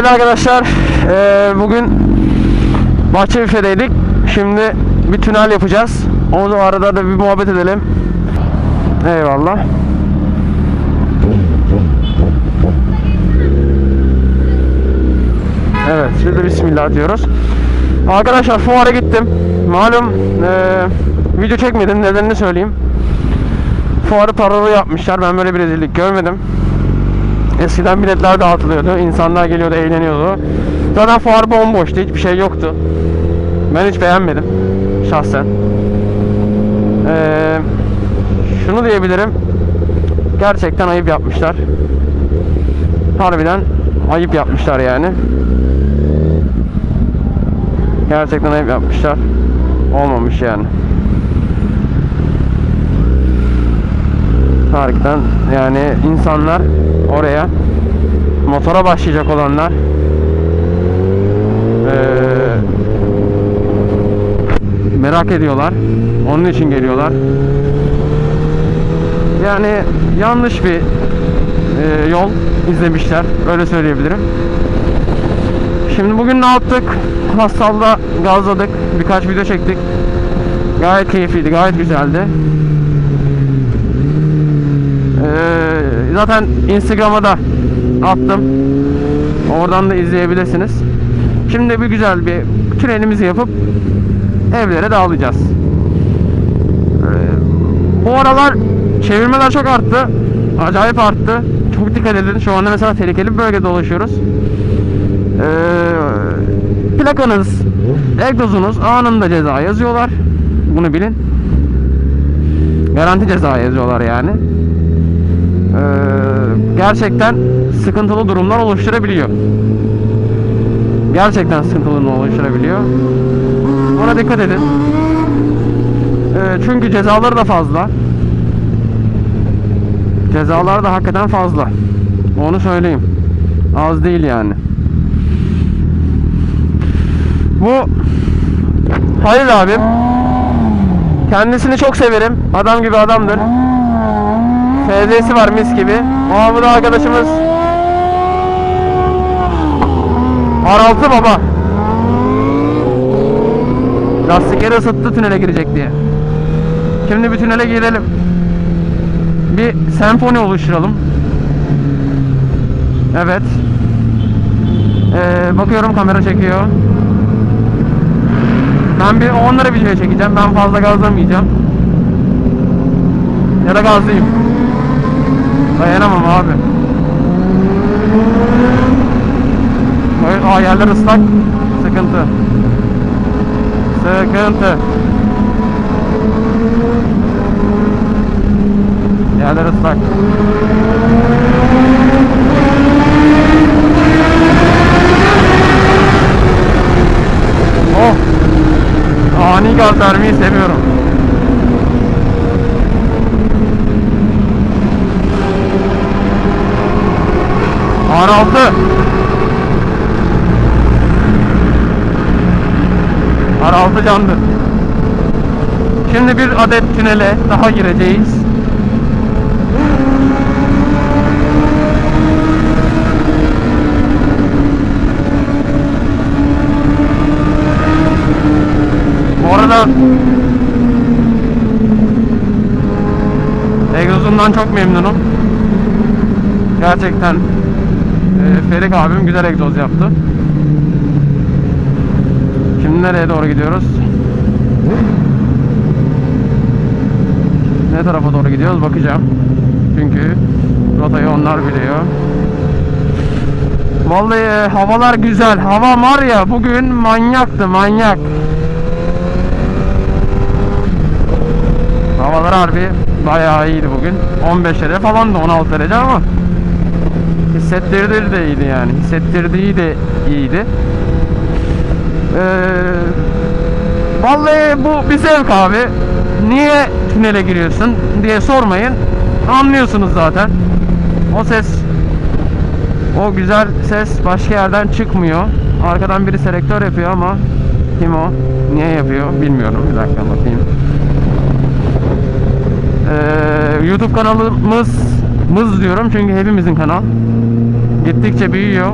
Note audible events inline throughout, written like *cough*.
Evet arkadaşlar eee, bugün Bahçebüfe'deydik. Şimdi bir tünel yapacağız. Onu arada da bir muhabbet edelim. Eyvallah. Evet şimdi bismillah diyoruz. Arkadaşlar fuara gittim. Malum eee, video çekmedim nedenini söyleyeyim. Fuarı paralı yapmışlar. Ben böyle bir rezillik görmedim. Eskiden biletler dağıtılıyordu. insanlar geliyordu, eğleniyordu. Zaten fuar bomboştu. Hiçbir şey yoktu. Ben hiç beğenmedim. Şahsen. Ee, şunu diyebilirim. Gerçekten ayıp yapmışlar. Harbiden ayıp yapmışlar yani. Gerçekten ayıp yapmışlar. Olmamış yani. Harbiden yani insanlar oraya motora başlayacak olanlar eee, merak ediyorlar. Onun için geliyorlar. Yani yanlış bir eee, yol izlemişler. Öyle söyleyebilirim. Şimdi bugün ne yaptık? Hastalda gazladık. Birkaç video çektik. Gayet keyifliydi, gayet güzeldi. Ee, zaten Instagram'a da attım. Oradan da izleyebilirsiniz. Şimdi bir güzel bir trenimizi yapıp evlere dağılacağız. Ee, bu aralar çevirmeler çok arttı. Acayip arttı. Çok dikkat edin. Şu anda mesela tehlikeli bir bölgede dolaşıyoruz. Ee, plakanız, egzozunuz anında ceza yazıyorlar. Bunu bilin. Garanti ceza yazıyorlar yani. Ee, gerçekten sıkıntılı durumlar oluşturabiliyor. Gerçekten sıkıntılı durumlar oluşturabiliyor. Buna dikkat edin. Ee, çünkü cezaları da fazla. Cezalar da hakikaten fazla. Onu söyleyeyim. Az değil yani. Bu Halil abim. Kendisini çok severim. Adam gibi adamdır. FZ'si var mis gibi. Aa bu da arkadaşımız. R6 baba. Lastikleri ısıttı tünele girecek diye. Şimdi bir tünele girelim. Bir senfoni oluşturalım. Evet. Ee, bakıyorum kamera çekiyor. Ben bir onları video çekeceğim. Ben fazla gazlamayacağım. Ya da gazlayayım. Dayanamam abi. Ay, aa, ıslak. Sıkıntı. Sıkıntı. Yerler ıslak. Oh. Ani gaz vermeyi seviyorum. R6 R6 candır. Şimdi bir adet tünele daha gireceğiz. Bu arada egzozumdan çok memnunum. Gerçekten e, Ferik abim güzel egzoz yaptı. Şimdi nereye doğru gidiyoruz? Ne tarafa doğru gidiyoruz bakacağım. Çünkü rotayı onlar biliyor. Vallahi e, havalar güzel. Hava var ya bugün manyaktı manyak. Havalar harbi bayağı iyiydi bugün. 15 derece falan da 16 derece ama hissettirdiği de iyiydi yani. Hissettirdiği de iyiydi. Ee, vallahi bu bir zevk abi. Niye tünele giriyorsun diye sormayın. Anlıyorsunuz zaten. O ses o güzel ses başka yerden çıkmıyor. Arkadan biri selektör yapıyor ama kim o? Niye yapıyor bilmiyorum. Bir dakika bakayım. Ee, YouTube kanalımız mız diyorum çünkü hepimizin kanal. Gittikçe büyüyor.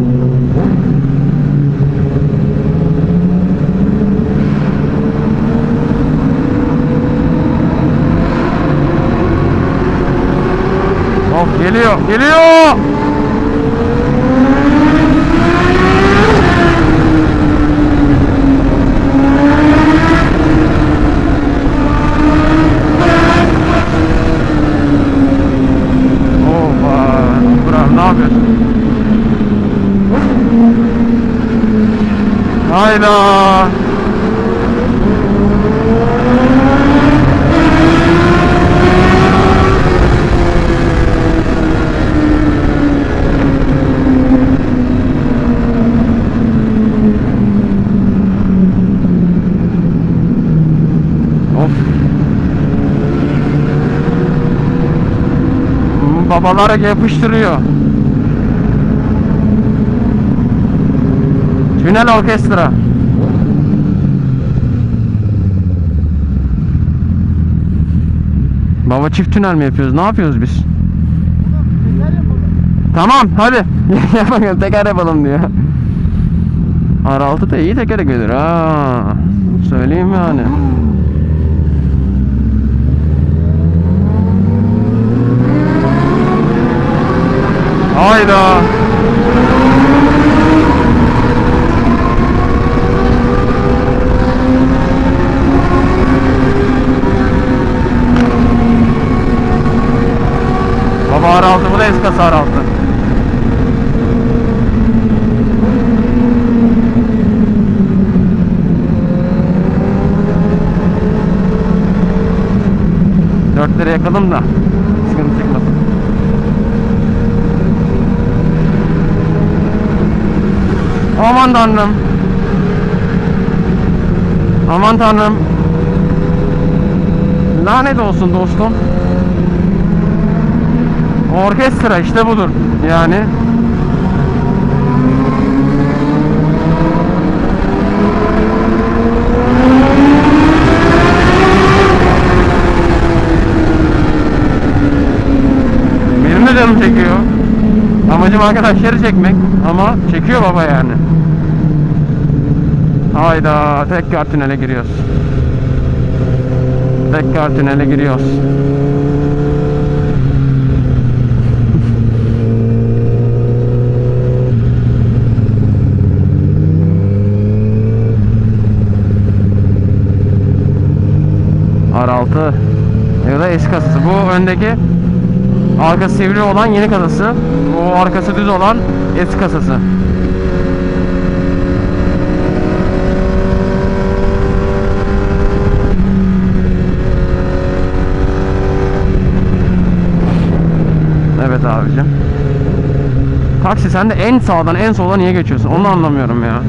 Of geliyor, geliyor. Oha, bravo, ne yapıyorsun? Hayda. Of. Hmm, Babalar yapıştırıyor. Tünel orkestra. Baba çift tünel mi yapıyoruz? Ne yapıyoruz biz? Tamam hadi. *laughs* Yapalım teker yapalım diyor. R6 da iyi teker gelir ha. Söyleyeyim yani. Hayda. Baba R6 bu da eskası R6. Dörtleri yakalım da sıkıntı çıkmasın. Aman tanrım. Aman tanrım. Lanet olsun dostum. Orkestra işte budur. Yani benim de canım çekiyor. Amacım arkadaşları çekmek ama çekiyor baba yani. Hayda tekrar tünele giriyoruz. Tekrar tünele giriyoruz. R6 ya da eski kasası. Bu öndeki arkası sivri olan yeni kasası. Arkası düz olan eski kasası. Evet abicim. Taksi sen de en sağdan en soldan niye geçiyorsun? Onu anlamıyorum ya.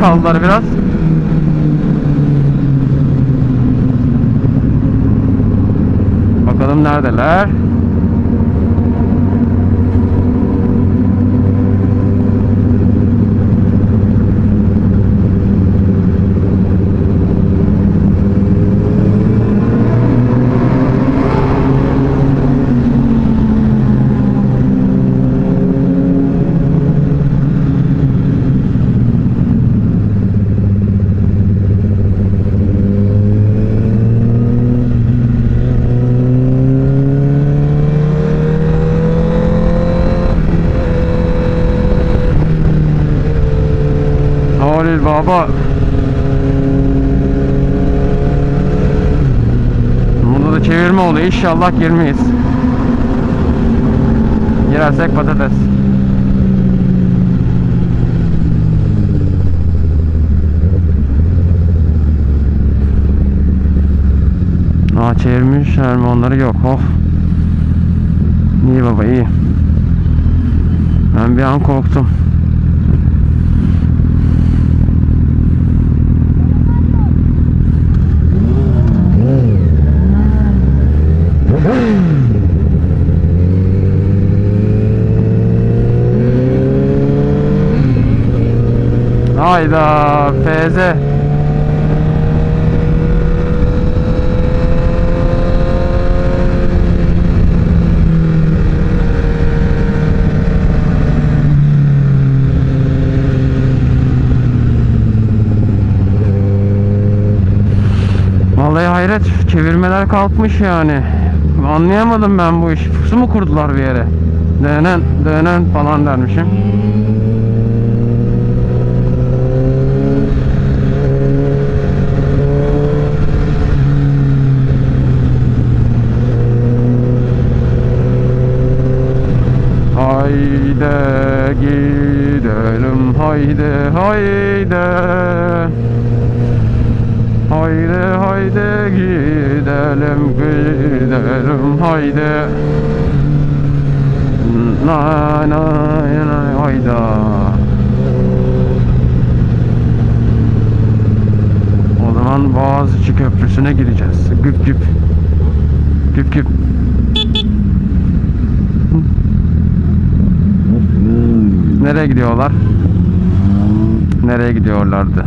Kaldılar biraz. Bakalım neredeler? İnşallah girmeyiz. Girersek patates. Aa çevirmişler mi onları yok. Of. İyi baba iyi. Ben bir an korktum. Hayda FZ. Vallahi hayret çevirmeler kalkmış yani. Anlayamadım ben bu işi. Pusu mu kurdular bir yere? Dönen dönen falan dermişim. Haydi gidelim haydi haydi Haydi haydi gidelim gidelim haydi Na na na hayda O zaman Boğaziçi Köprüsü'ne gireceğiz. Güp güp. Güp güp. Nereye gidiyorlar? Nereye gidiyorlardı?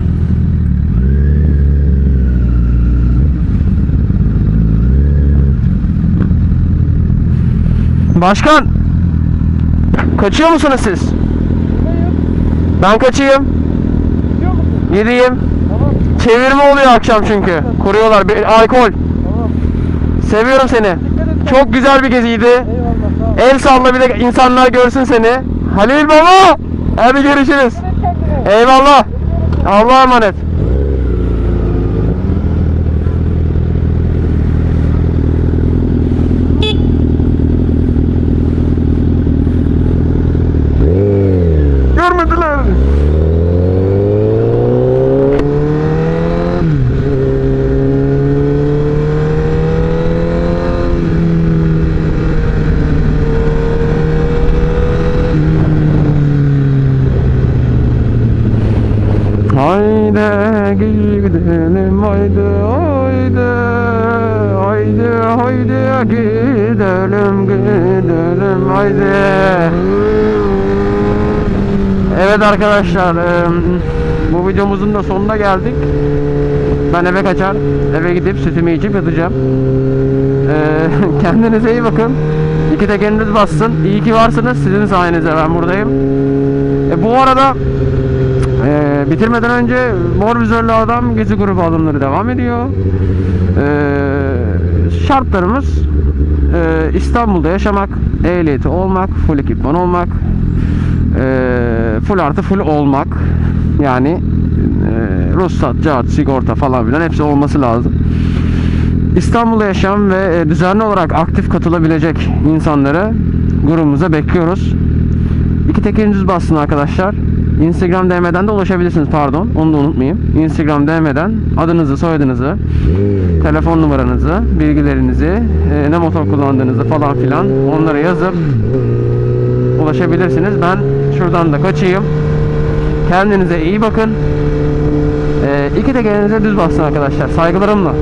Başkan! Kaçıyor musunuz siz? Ben kaçayım. Gideyim. Çevirme oluyor akşam çünkü. Kuruyorlar. Bir, alkol. Seviyorum seni. Çok güzel bir geziydi. El salla bir de insanlar görsün seni. Halil baba. Hadi görüşürüz. Eyvallah. Allah'a emanet. Haydi gidelim haydi haydi. Haydi haydi gidelim gidelim haydi. Evet arkadaşlar bu videomuzun da sonuna geldik. Ben eve kaçar eve gidip sütümü içip yatacağım. Ee, *laughs* kendinize iyi bakın. İki tekeriniz bassın. İyi ki varsınız. Sizin sayenizde ben buradayım. E, bu arada ee, bitirmeden önce Mor Vizörlü Adam Gezi Grubu alımları devam ediyor. Ee, şartlarımız e, İstanbul'da yaşamak, ehliyeti olmak, full ekipman olmak, e, full artı full olmak. Yani e, ruhsat, kağıt, sigorta falan filan hepsi olması lazım. İstanbul'da yaşayan ve e, düzenli olarak aktif katılabilecek insanları grubumuza bekliyoruz. İki tekeriniz bassın arkadaşlar. Instagram DM'den de ulaşabilirsiniz pardon. Onu da unutmayayım. Instagram DM'den adınızı, soyadınızı, telefon numaranızı, bilgilerinizi, e, ne motor kullandığınızı falan filan onlara yazıp ulaşabilirsiniz. Ben şuradan da kaçayım. Kendinize iyi bakın. E, iki tekerinize düz bassın arkadaşlar. Saygılarımla.